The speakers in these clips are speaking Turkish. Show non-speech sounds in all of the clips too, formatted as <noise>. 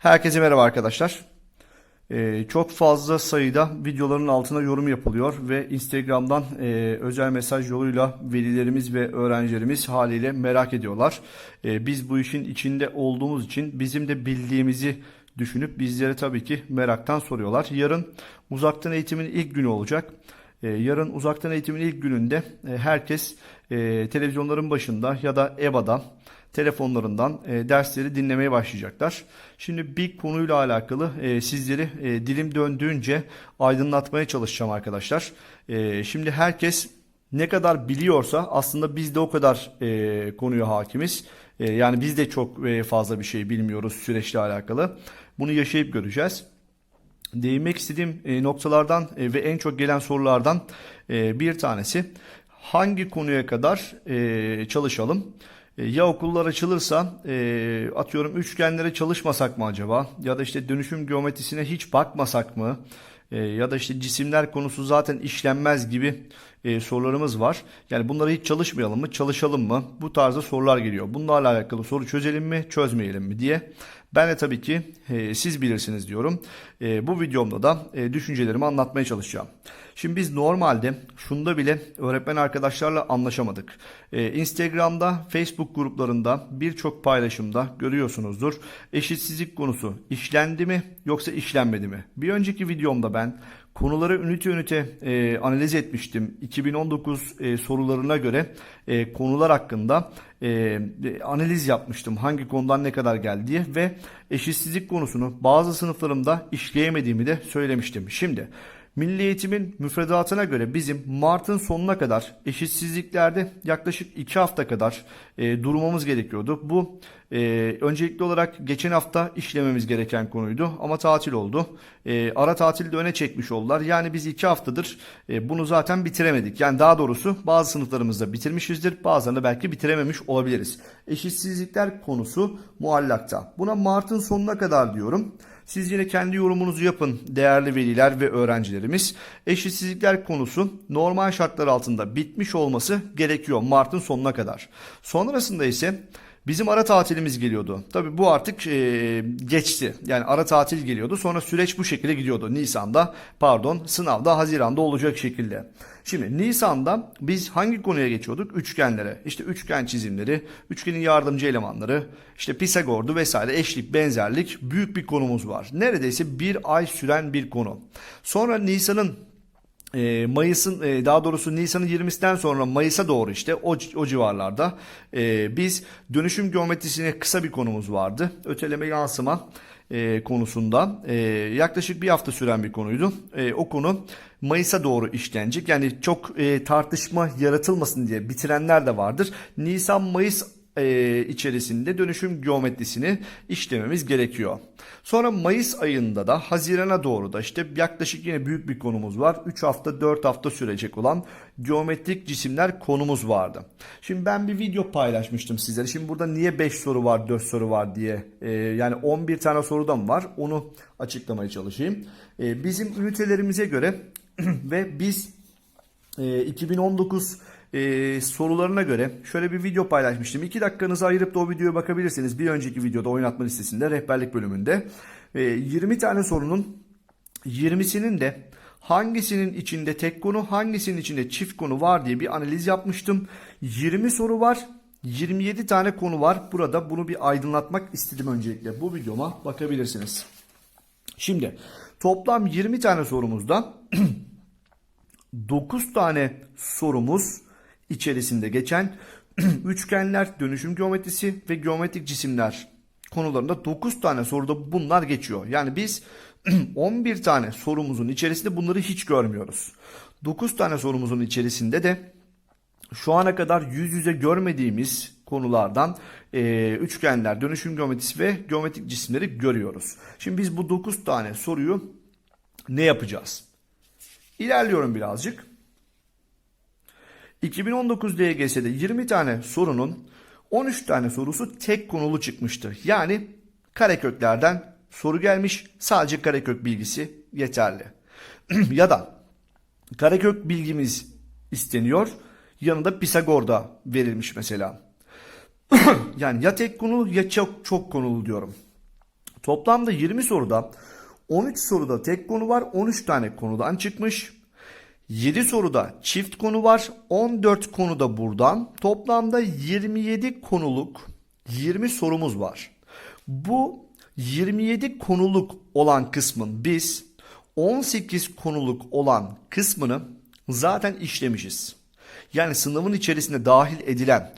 Herkese merhaba arkadaşlar. Ee, çok fazla sayıda videoların altına yorum yapılıyor ve Instagram'dan e, özel mesaj yoluyla velilerimiz ve öğrencilerimiz haliyle merak ediyorlar. Ee, biz bu işin içinde olduğumuz için bizim de bildiğimizi düşünüp bizlere tabii ki meraktan soruyorlar. Yarın uzaktan eğitimin ilk günü olacak. Ee, yarın uzaktan eğitimin ilk gününde e, herkes e, televizyonların başında ya da EBA'da telefonlarından e, dersleri dinlemeye başlayacaklar. Şimdi bir konuyla alakalı e, sizleri e, dilim döndüğünce aydınlatmaya çalışacağım arkadaşlar. E, şimdi herkes ne kadar biliyorsa aslında biz de o kadar e, konuya hakimiz. E, yani biz de çok e, fazla bir şey bilmiyoruz süreçle alakalı. Bunu yaşayıp göreceğiz. Değinmek istediğim e, noktalardan e, ve en çok gelen sorulardan e, bir tanesi hangi konuya kadar e, çalışalım? E, Ya okullar açılırsa e, atıyorum üçgenlere çalışmasak mı acaba? Ya da işte dönüşüm geometrisine hiç bakmasak mı? E, Ya da işte cisimler konusu zaten işlenmez gibi e, sorularımız var. Yani bunları hiç çalışmayalım mı? Çalışalım mı? Bu tarzda sorular geliyor. Bunlarla alakalı soru çözelim mi? Çözmeyelim mi diye. Ben de tabii ki e, siz bilirsiniz diyorum. E, bu videomda da e, düşüncelerimi anlatmaya çalışacağım. Şimdi biz normalde şunda bile öğretmen arkadaşlarla anlaşamadık. E, Instagram'da, Facebook gruplarında birçok paylaşımda görüyorsunuzdur. Eşitsizlik konusu işlendi mi yoksa işlenmedi mi? Bir önceki videomda ben konuları ünite ünite e, analiz etmiştim. 2019 e, sorularına göre e, konular hakkında e, analiz yapmıştım. Hangi konudan ne kadar geldi diye ve eşitsizlik konusunu bazı sınıflarımda işleyemediğimi de söylemiştim. Şimdi Milli Eğitim'in müfredatına göre bizim Mart'ın sonuna kadar eşitsizliklerde yaklaşık 2 hafta kadar e, durmamız gerekiyordu. Bu e, öncelikli olarak geçen hafta işlememiz gereken konuydu ama tatil oldu. E, ara tatilde öne çekmiş oldular. Yani biz 2 haftadır e, bunu zaten bitiremedik. Yani daha doğrusu bazı sınıflarımızda bitirmişizdir. Bazılarında belki bitirememiş olabiliriz. Eşitsizlikler konusu muallakta. Buna Mart'ın sonuna kadar diyorum. Siz yine kendi yorumunuzu yapın değerli veliler ve öğrencilerimiz. Eşitsizlikler konusu normal şartlar altında bitmiş olması gerekiyor Mart'ın sonuna kadar. Sonrasında ise Bizim ara tatilimiz geliyordu. Tabii bu artık e, geçti. Yani ara tatil geliyordu. Sonra süreç bu şekilde gidiyordu. Nisan'da pardon sınavda Haziran'da olacak şekilde. Şimdi Nisan'da biz hangi konuya geçiyorduk? Üçgenlere. İşte üçgen çizimleri, üçgenin yardımcı elemanları, işte Pisagor'du vesaire eşlik, benzerlik büyük bir konumuz var. Neredeyse bir ay süren bir konu. Sonra Nisan'ın e, Mayıs'ın e, daha doğrusu Nisan'ın 20'sinden sonra Mayıs'a doğru işte o, o civarlarda e, biz dönüşüm geometrisine kısa bir konumuz vardı. Öteleme yansıma e, konusunda e, yaklaşık bir hafta süren bir konuydu. E, o konu Mayıs'a doğru işlenecek. Yani çok e, tartışma yaratılmasın diye bitirenler de vardır. Nisan-Mayıs e, içerisinde dönüşüm geometrisini işlememiz gerekiyor. Sonra Mayıs ayında da Haziran'a doğru da işte yaklaşık yine büyük bir konumuz var. 3 hafta 4 hafta sürecek olan geometrik cisimler konumuz vardı. Şimdi ben bir video paylaşmıştım sizlere. Şimdi burada niye 5 soru var 4 soru var diye e, yani 11 tane sorudan var onu açıklamaya çalışayım. E, bizim ünitelerimize göre <clears throat> ve biz e, 2019 e, sorularına göre şöyle bir video paylaşmıştım. 2 dakikanızı ayırıp da o videoya bakabilirsiniz. Bir önceki videoda oynatma listesinde rehberlik bölümünde. E, 20 tane sorunun 20'sinin de hangisinin içinde tek konu hangisinin içinde çift konu var diye bir analiz yapmıştım. 20 soru var. 27 tane konu var. Burada bunu bir aydınlatmak istedim öncelikle. Bu videoma bakabilirsiniz. Şimdi toplam 20 tane sorumuzda <clears throat> 9 tane sorumuz içerisinde geçen <clears throat> üçgenler, dönüşüm geometrisi ve geometrik cisimler konularında 9 tane soruda bunlar geçiyor. Yani biz <clears throat> 11 tane sorumuzun içerisinde bunları hiç görmüyoruz. 9 tane sorumuzun içerisinde de şu ana kadar yüz yüze görmediğimiz konulardan e, üçgenler, dönüşüm geometrisi ve geometrik cisimleri görüyoruz. Şimdi biz bu 9 tane soruyu ne yapacağız? İlerliyorum birazcık. 2019 DGS'de 20 tane sorunun 13 tane sorusu tek konulu çıkmıştı. Yani kareköklerden soru gelmiş sadece karekök bilgisi yeterli. <clears throat> ya da karekök bilgimiz isteniyor yanında Pisagor'da verilmiş mesela. <clears throat> yani ya tek konulu ya çok çok konulu diyorum. Toplamda 20 soruda 13 soruda tek konu var. 13 tane konudan çıkmış. 7 soruda çift konu var. 14 konuda buradan. Toplamda 27 konuluk 20 sorumuz var. Bu 27 konuluk olan kısmın biz 18 konuluk olan kısmını zaten işlemişiz. Yani sınavın içerisinde dahil edilen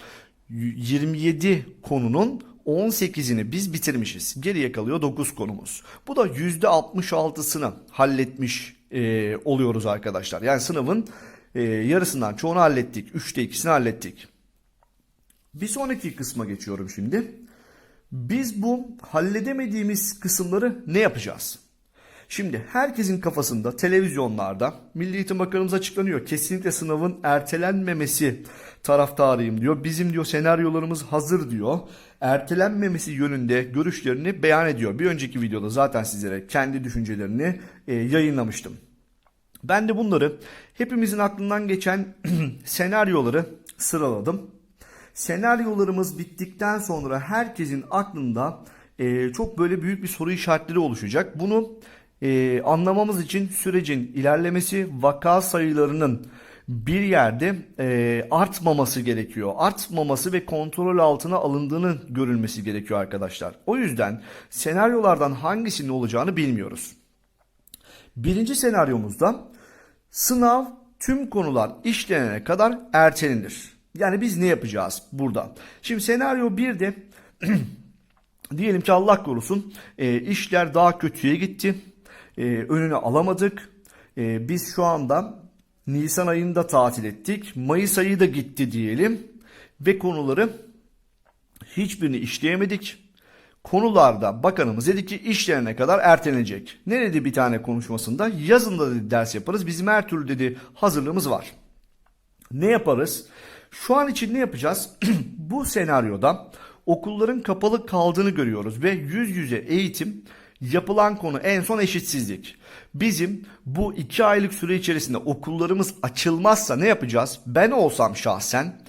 27 konunun 18'ini biz bitirmişiz. Geriye kalıyor 9 konumuz. Bu da %66'sını halletmiş e, oluyoruz arkadaşlar. Yani sınavın e, yarısından çoğunu hallettik. 3'te 2'sini hallettik. Bir sonraki kısma geçiyorum şimdi. Biz bu halledemediğimiz kısımları ne yapacağız? Şimdi herkesin kafasında televizyonlarda Milli Eğitim Bakanımız açıklanıyor. Kesinlikle sınavın ertelenmemesi taraftarıyım diyor. Bizim diyor senaryolarımız hazır diyor. Ertelenmemesi yönünde görüşlerini beyan ediyor. Bir önceki videoda zaten sizlere kendi düşüncelerini e, yayınlamıştım. Ben de bunları hepimizin aklından geçen <clears throat> senaryoları sıraladım. Senaryolarımız bittikten sonra herkesin aklında e, çok böyle büyük bir soru işaretleri oluşacak. Bunu e, anlamamız için sürecin ilerlemesi, vaka sayılarının bir yerde e, artmaması gerekiyor. Artmaması ve kontrol altına alındığını görülmesi gerekiyor arkadaşlar. O yüzden senaryolardan hangisinin olacağını bilmiyoruz. Birinci senaryomuzda sınav tüm konular işlenene kadar ertelenir. Yani biz ne yapacağız burada? Şimdi senaryo 1'de <clears throat> diyelim ki Allah korusun e, işler daha kötüye gitti. E, önünü alamadık. E, biz şu anda Nisan ayında tatil ettik. Mayıs ayı da gitti diyelim. Ve konuları hiçbirini işleyemedik. Konularda bakanımız dedi ki işlerine kadar ertelenecek. Ne dedi bir tane konuşmasında? Yazında dedi ders yaparız. Bizim her türlü dedi hazırlığımız var. Ne yaparız? Şu an için ne yapacağız? <clears throat> Bu senaryoda okulların kapalı kaldığını görüyoruz ve yüz yüze eğitim yapılan konu en son eşitsizlik. Bizim bu iki aylık süre içerisinde okullarımız açılmazsa ne yapacağız? Ben olsam şahsen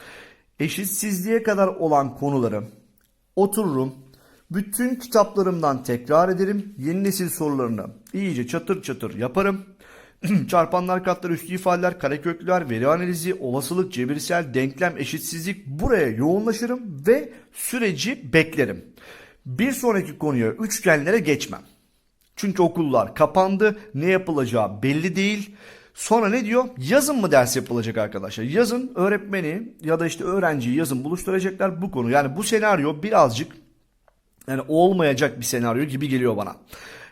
eşitsizliğe kadar olan konuları otururum, bütün kitaplarımdan tekrar ederim, yeni nesil sorularını iyice çatır çatır yaparım. <clears throat> Çarpanlar, katlar, üstü ifadeler, karekökler, veri analizi, olasılık, cebirsel, denklem, eşitsizlik buraya yoğunlaşırım ve süreci beklerim. Bir sonraki konuya üçgenlere geçmem. Çünkü okullar kapandı. Ne yapılacağı belli değil. Sonra ne diyor? Yazın mı ders yapılacak arkadaşlar? Yazın öğretmeni ya da işte öğrenciyi yazın buluşturacaklar bu konu. Yani bu senaryo birazcık yani olmayacak bir senaryo gibi geliyor bana.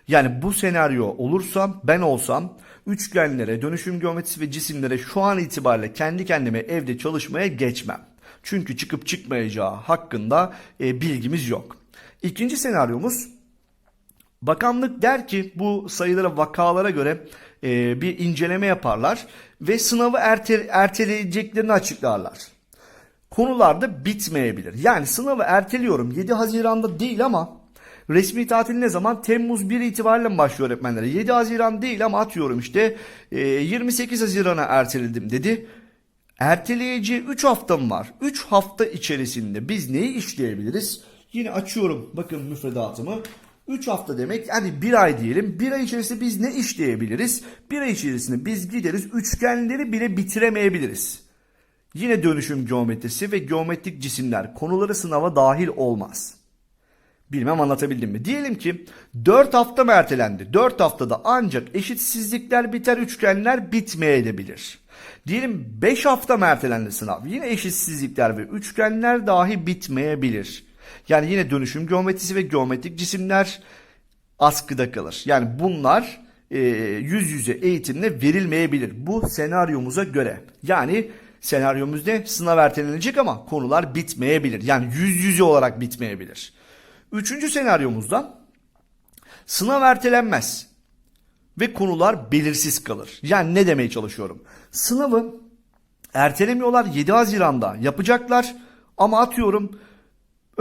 Yani bu senaryo olursa ben olsam üçgenlere, dönüşüm geometrisi ve cisimlere şu an itibariyle kendi kendime evde çalışmaya geçmem. Çünkü çıkıp çıkmayacağı hakkında e, bilgimiz yok. İkinci senaryomuz bakanlık der ki bu sayılara vakalara göre e, bir inceleme yaparlar ve sınavı erte, erteleyeceklerini açıklarlar. Konular da bitmeyebilir. Yani sınavı erteliyorum 7 Haziran'da değil ama resmi tatil ne zaman? Temmuz 1 itibariyle başlıyor öğretmenlere? 7 Haziran değil ama atıyorum işte e, 28 Haziran'a erteledim dedi. Erteleyeceği 3 haftam var. 3 hafta içerisinde biz neyi işleyebiliriz? Yine açıyorum bakın müfredatımı. 3 hafta demek yani bir ay diyelim. Bir ay içerisinde biz ne işleyebiliriz? Bir ay içerisinde biz gideriz üçgenleri bile bitiremeyebiliriz. Yine dönüşüm geometrisi ve geometrik cisimler konuları sınava dahil olmaz. Bilmem anlatabildim mi? Diyelim ki 4 hafta mı ertelendi? 4 haftada ancak eşitsizlikler biter, üçgenler bitmeyebilir. Diyelim 5 hafta mı ertelendi sınav? Yine eşitsizlikler ve üçgenler dahi bitmeyebilir. Yani yine dönüşüm geometrisi ve geometrik cisimler askıda kalır. Yani bunlar e, yüz yüze eğitimle verilmeyebilir. Bu senaryomuza göre. Yani senaryomuzda sınav ertelenecek ama konular bitmeyebilir. Yani yüz yüze olarak bitmeyebilir. Üçüncü senaryomuzda sınav ertelenmez ve konular belirsiz kalır. Yani ne demeye çalışıyorum? Sınavı ertelemiyorlar 7 Haziran'da yapacaklar ama atıyorum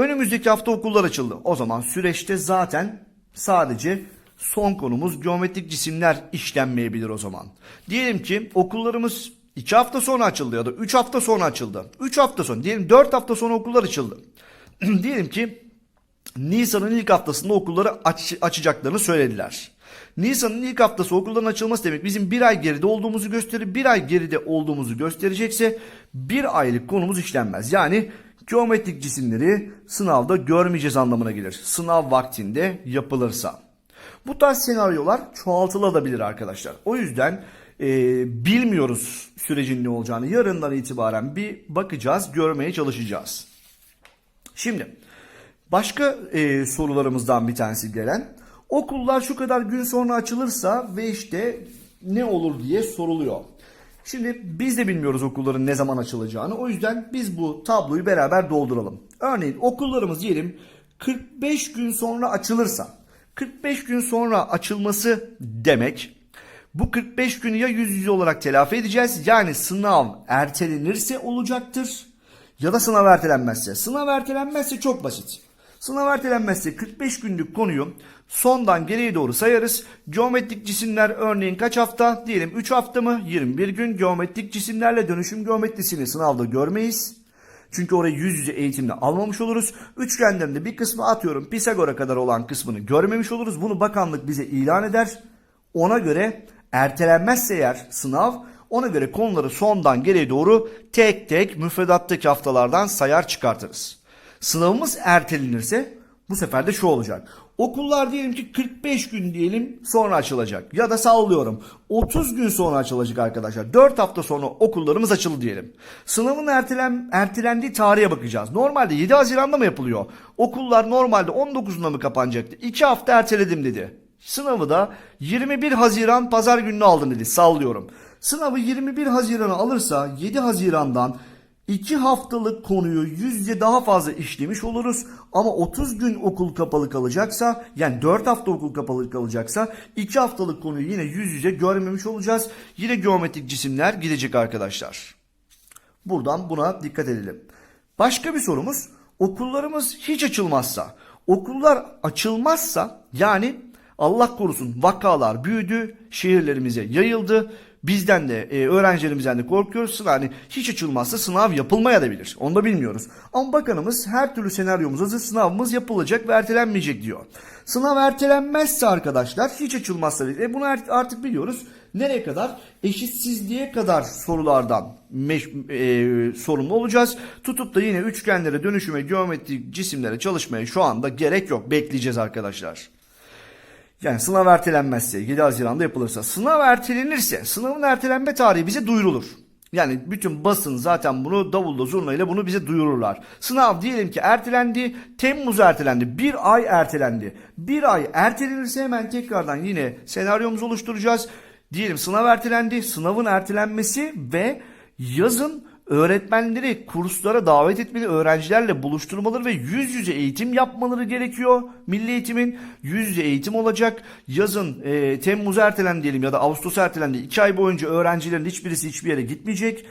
önümüzdeki hafta okullar açıldı. O zaman süreçte zaten sadece son konumuz geometrik cisimler işlenmeyebilir o zaman. Diyelim ki okullarımız 2 hafta sonra açıldı ya da 3 hafta sonra açıldı. 3 hafta sonra diyelim 4 hafta sonra okullar açıldı. <clears throat> diyelim ki Nisan'ın ilk haftasında okulları aç- açacaklarını söylediler. Nisan'ın ilk haftası okulların açılması demek bizim bir ay geride olduğumuzu gösterir. Bir ay geride olduğumuzu gösterecekse bir aylık konumuz işlenmez. Yani geometrik cisimleri sınavda görmeyeceğiz anlamına gelir. Sınav vaktinde yapılırsa. Bu tarz senaryolar çoğaltılabilir arkadaşlar. O yüzden e, bilmiyoruz sürecin ne olacağını. Yarından itibaren bir bakacağız, görmeye çalışacağız. Şimdi başka e, sorularımızdan bir tanesi gelen okullar şu kadar gün sonra açılırsa ve işte ne olur diye soruluyor. Şimdi biz de bilmiyoruz okulların ne zaman açılacağını. O yüzden biz bu tabloyu beraber dolduralım. Örneğin okullarımız diyelim 45 gün sonra açılırsa 45 gün sonra açılması demek bu 45 günü ya yüz yüze olarak telafi edeceğiz. Yani sınav ertelenirse olacaktır ya da sınav ertelenmezse. Sınav ertelenmezse çok basit. Sınav ertelenmezse 45 günlük konuyu sondan geriye doğru sayarız. Geometrik cisimler örneğin kaç hafta? Diyelim 3 hafta mı? 21 gün geometrik cisimlerle dönüşüm geometrisini sınavda görmeyiz. Çünkü orayı yüz yüze eğitimle almamış oluruz. Üçgenlerin de bir kısmı atıyorum Pisagor'a kadar olan kısmını görmemiş oluruz. Bunu bakanlık bize ilan eder. Ona göre ertelenmezse eğer sınav ona göre konuları sondan geriye doğru tek tek müfredattaki haftalardan sayar çıkartırız. Sınavımız ertelenirse bu sefer de şu olacak. Okullar diyelim ki 45 gün diyelim sonra açılacak. Ya da sallıyorum 30 gün sonra açılacak arkadaşlar. 4 hafta sonra okullarımız açıldı diyelim. Sınavın ertelen, ertelendiği tarihe bakacağız. Normalde 7 Haziran'da mı yapılıyor? Okullar normalde 19'unda mı kapanacaktı? 2 hafta erteledim dedi. Sınavı da 21 Haziran pazar gününü aldım dedi. Sallıyorum. Sınavı 21 Haziran'a alırsa 7 Haziran'dan 2 haftalık konuyu yüzde daha fazla işlemiş oluruz. Ama 30 gün okul kapalı kalacaksa yani 4 hafta okul kapalı kalacaksa 2 haftalık konuyu yine yüz yüze görmemiş olacağız. Yine geometrik cisimler gidecek arkadaşlar. Buradan buna dikkat edelim. Başka bir sorumuz okullarımız hiç açılmazsa okullar açılmazsa yani Allah korusun vakalar büyüdü şehirlerimize yayıldı bizden de e, öğrencilerimizden de korkuyoruz. Yani hiç açılmazsa sınav yapılmaya da bilir. Onu da bilmiyoruz. Ama bakanımız her türlü senaryomuz hazır sınavımız yapılacak ve ertelenmeyecek diyor. Sınav ertelenmezse arkadaşlar hiç açılmazsa e, bunu artık biliyoruz. Nereye kadar? Eşitsizliğe kadar sorulardan meş- e, sorumlu olacağız. Tutup da yine üçgenlere, dönüşüme, geometrik cisimlere çalışmaya şu anda gerek yok. Bekleyeceğiz arkadaşlar. Yani sınav ertelenmezse 7 Haziran'da yapılırsa sınav ertelenirse sınavın ertelenme tarihi bize duyurulur. Yani bütün basın zaten bunu davulla zurna ile bunu bize duyururlar. Sınav diyelim ki ertelendi. Temmuz ertelendi. Bir ay ertelendi. Bir ay ertelenirse hemen tekrardan yine senaryomuzu oluşturacağız. Diyelim sınav ertelendi. Sınavın ertelenmesi ve yazın öğretmenleri kurslara davet etmeli, öğrencilerle buluşturmaları ve yüz yüze eğitim yapmaları gerekiyor. Milli eğitimin yüz yüze eğitim olacak. Yazın e, Temmuz ertelendi diyelim ya da Ağustos ertelendi. iki ay boyunca öğrencilerin hiçbirisi hiçbir yere gitmeyecek.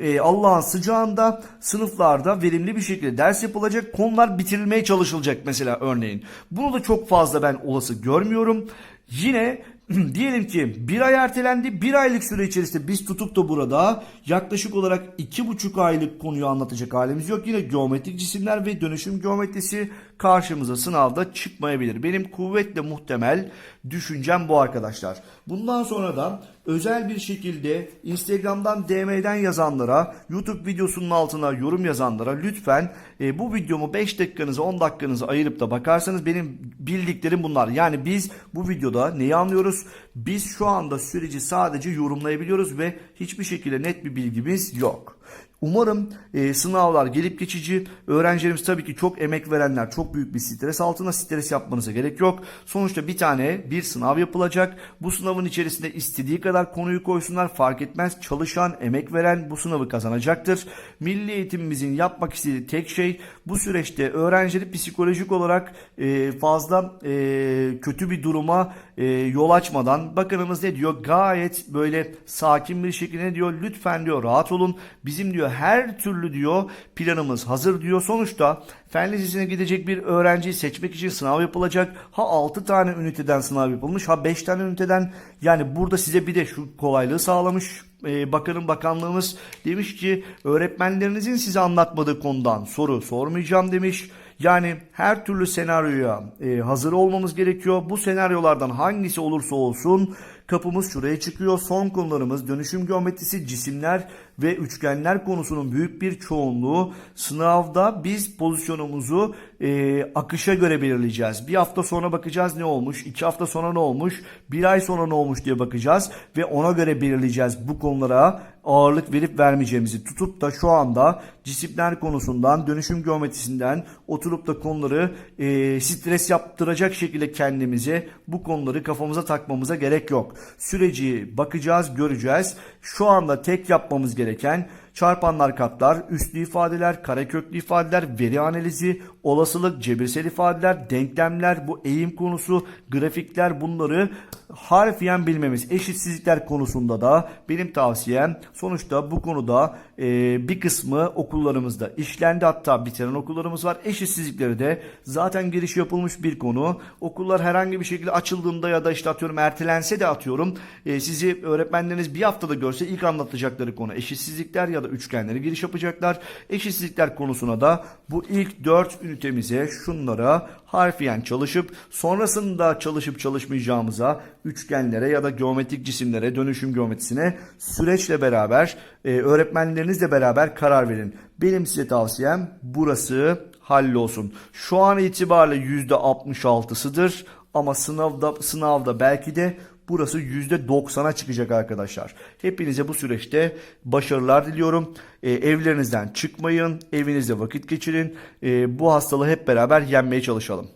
E, Allah'ın sıcağında sınıflarda verimli bir şekilde ders yapılacak. Konular bitirilmeye çalışılacak mesela örneğin. Bunu da çok fazla ben olası görmüyorum. Yine <clears throat> diyelim ki bir ay ertelendi. Bir aylık süre içerisinde biz tutup da burada yaklaşık olarak iki buçuk aylık konuyu anlatacak halimiz yok. Yine geometrik cisimler ve dönüşüm geometrisi karşımıza sınavda çıkmayabilir. Benim kuvvetle muhtemel düşüncem bu arkadaşlar. Bundan sonra da özel bir şekilde Instagram'dan DM'den yazanlara, YouTube videosunun altına yorum yazanlara lütfen e, bu videomu 5 dakikanızı 10 dakikanızı ayırıp da bakarsanız benim bildiklerim bunlar. Yani biz bu videoda neyi anlıyoruz? Biz şu anda süreci sadece yorumlayabiliyoruz ve hiçbir şekilde net bir bilgimiz yok. Umarım e, sınavlar gelip geçici. Öğrencilerimiz tabii ki çok emek verenler çok büyük bir stres altında stres yapmanıza gerek yok. Sonuçta bir tane bir sınav yapılacak. Bu sınavın içerisinde istediği kadar konuyu koysunlar fark etmez. Çalışan, emek veren bu sınavı kazanacaktır. Milli eğitimimizin yapmak istediği tek şey bu süreçte öğrencileri psikolojik olarak e, fazla e, kötü bir duruma e, yol açmadan bakanımız ne diyor? Gayet böyle sakin bir şekilde diyor? Lütfen diyor rahat olun. Bizim diyor her türlü diyor planımız hazır diyor. Sonuçta fen lisesine gidecek bir öğrenciyi seçmek için sınav yapılacak. Ha 6 tane üniteden sınav yapılmış ha 5 tane üniteden yani burada size bir de şu kolaylığı sağlamış ee, bakanın bakanlığımız demiş ki öğretmenlerinizin size anlatmadığı konudan soru sormayacağım demiş. Yani her türlü senaryoya e, hazır olmamız gerekiyor. Bu senaryolardan hangisi olursa olsun kapımız şuraya çıkıyor. Son konularımız dönüşüm geometrisi, cisimler ve üçgenler konusunun büyük bir çoğunluğu sınavda biz pozisyonumuzu e, akışa göre belirleyeceğiz. Bir hafta sonra bakacağız ne olmuş, iki hafta sonra ne olmuş, bir ay sonra ne olmuş diye bakacağız ve ona göre belirleyeceğiz bu konulara ağırlık verip vermeyeceğimizi tutup da şu anda cisimler konusundan, dönüşüm geometrisinden oturup da konuları e, stres yaptıracak şekilde kendimize bu konuları kafamıza takmamıza gerek yok. Süreci bakacağız, göreceğiz. Şu anda tek yapmamız gereken gereken çarpanlar katlar, üslü ifadeler, kareköklü ifadeler, veri analizi, olasılık, cebirsel ifadeler, denklemler, bu eğim konusu, grafikler bunları harfiyen bilmemiz. Eşitsizlikler konusunda da benim tavsiyem sonuçta bu konuda e, bir kısmı okullarımızda işlendi hatta bitiren okullarımız var. Eşitsizlikleri de zaten giriş yapılmış bir konu. Okullar herhangi bir şekilde açıldığında ya da işte atıyorum ertelense de atıyorum e, sizi öğretmenleriniz bir haftada görse ilk anlatacakları konu eşitsizlikler da üçgenlere giriş yapacaklar. Eşitsizlikler konusuna da bu ilk 4 ünitemize şunlara harfiyen çalışıp sonrasında çalışıp çalışmayacağımıza üçgenlere ya da geometrik cisimlere dönüşüm geometrisine süreçle beraber e, öğretmenlerinizle beraber karar verin. Benim size tavsiyem burası hallolsun. Şu an itibariyle %66'sıdır ama sınavda sınavda belki de burası %90'a çıkacak arkadaşlar. Hepinize bu süreçte başarılar diliyorum. E, evlerinizden çıkmayın, evinizde vakit geçirin. E, bu hastalığı hep beraber yenmeye çalışalım.